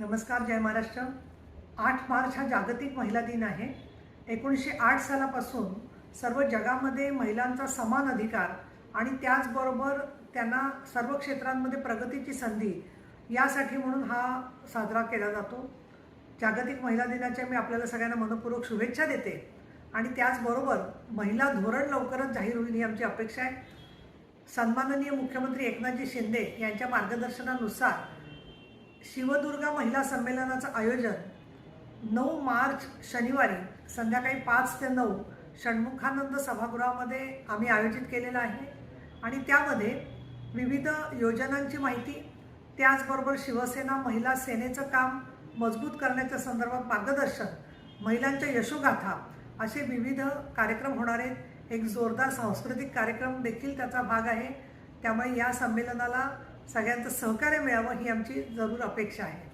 नमस्कार जय महाराष्ट्र. आठ मार्च हा जागतिक महिला दिन आहे. एकोणीसशे आठ सालापासून सर्व जगामध्ये महिलांचा समान अधिकार आणि त्याचबरोबर त्यांना सर्व क्षेत्रांमध्ये प्रगतीची संधी यासाठी म्हणून हा साजरा केला जातो. जागतिक महिला दिनाच्या मी आपल्याला सगळ्यांना मनपूर्वक शुभेच्छा देते. आणि त्याचबरोबर महिला धोरण लवकरच जाहीर होईल ही आमची अपेक्षा आहे. सन्माननीय मुख्यमंत्री एकनाथजी शिंदे यांच्या मार्गदर्शनानुसार शिवदुर्गा महिला संमेलनाचं आयोजन नऊ मार्च शनिवारी संध्याकाळी पाच ते नऊ षण्मुखानंद सभागृहामध्ये आम्ही आयोजित केलेलं आहे. आणि त्यामध्ये विविध योजनांची माहिती त्याचबरोबर शिवसेना महिला सेनेचं काम मजबूत करण्याच्या संदर्भात मार्गदर्शन महिलांच्या यशोगाथा असे विविध कार्यक्रम होणार आहेत. एक जोरदार सांस्कृतिक कार्यक्रम देखील त्याचा भाग आहे. त्यामुळे या संमेलनाला सगळ्यांचं सहकार्य मिळावं ही आमची जरूर अपेक्षा आहे.